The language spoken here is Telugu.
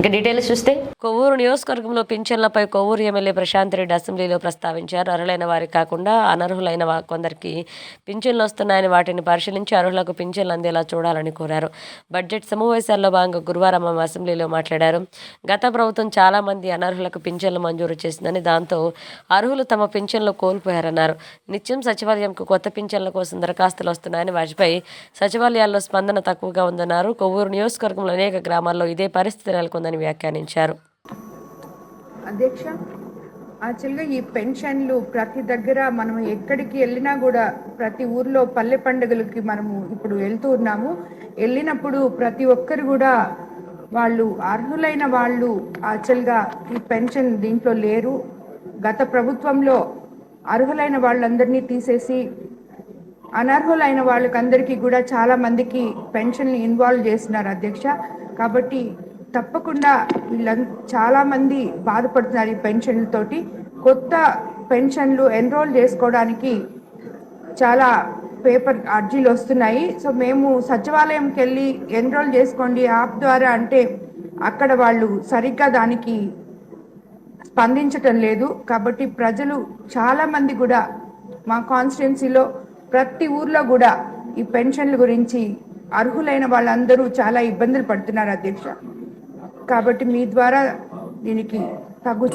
ఇక డీటెయిల్స్ చూస్తే కొవ్వూరు నియోజకవర్గంలో పింఛన్లపై కొవ్వూరు ఎమ్మెల్యే ప్రశాంత్ రెడ్డి అసెంబ్లీలో ప్రస్తావించారు. అర్హులైన వారికి కాకుండా అనర్హులైన కొందరికి పింఛన్లు వస్తున్నాయని వాటిని పరిశీలించి అర్హులకు పింఛన్లు అందేలా చూడాలని కోరారు. బడ్జెట్ సమావేశాల్లో భాగంగా గురువారం ఆమె అసెంబ్లీలో మాట్లాడారు. గత ప్రభుత్వం చాలామంది అనర్హులకు పింఛన్లు మంజూరు చేసిందని దాంతో అర్హులు తమ పింఛన్లు కోల్పోయారన్నారు. నిత్యం సచివాలయంకు కొత్త పింఛన్ల కోసం దరఖాస్తులు వస్తున్నాయని వాటిపై సచివాలయాల్లో స్పందన తక్కువగా ఉందన్నారు. కొవ్వూరు నియోజకవర్గంలో అనేక గ్రామాల్లో ఇదే పరిస్థితి ఉందని వ్యాఖ్యానించారు. అధ్యక్ష యాక్చువల్గా ఈ పెన్షన్లు ప్రతి దగ్గర మనం ఎక్కడికి వెళ్ళినా కూడా ప్రతి ఊర్లో పల్లె పండుగలకి మనము ఇప్పుడు వెళ్తూ ఉన్నాము. వెళ్ళినప్పుడు ప్రతి ఒక్కరు కూడా వాళ్ళు అర్హులైన వాళ్ళు యాక్చువల్గా ఈ పెన్షన్ దీంట్లో లేరు. గత ప్రభుత్వంలో అర్హులైన వాళ్ళందరినీ తీసేసి అనర్హులైన వాళ్ళకందరికీ కూడా చాలా మందికి పెన్షన్ని ఇన్వాల్వ్ చేస్తున్నారు అధ్యక్ష. కాబట్టి తప్పకుండా వీళ్ళ చాలా మంది బాధపడుతున్నారు ఈ పెన్షన్లతోటి. కొత్త పెన్షన్లు ఎన్రోల్ చేసుకోవడానికి చాలా పేపర్ అర్జీలు వస్తున్నాయి. సో మేము సచివాలయంకి వెళ్ళి ఎన్రోల్ చేసుకోండి యాప్ ద్వారా అంటే అక్కడ వాళ్ళు సరిగ్గా దానికి స్పందించటం లేదు. కాబట్టి ప్రజలు చాలా మంది కూడా మా కాన్స్టిట్యున్సీలో ప్రతి ఊర్లో కూడా ఈ పెన్షన్ల గురించి అర్హులైన వాళ్ళందరూ చాలా ఇబ్బందులు పడుతున్నారు అధ్యక్ష. కాబట్టి మీ ద్వారా దీనికి తగు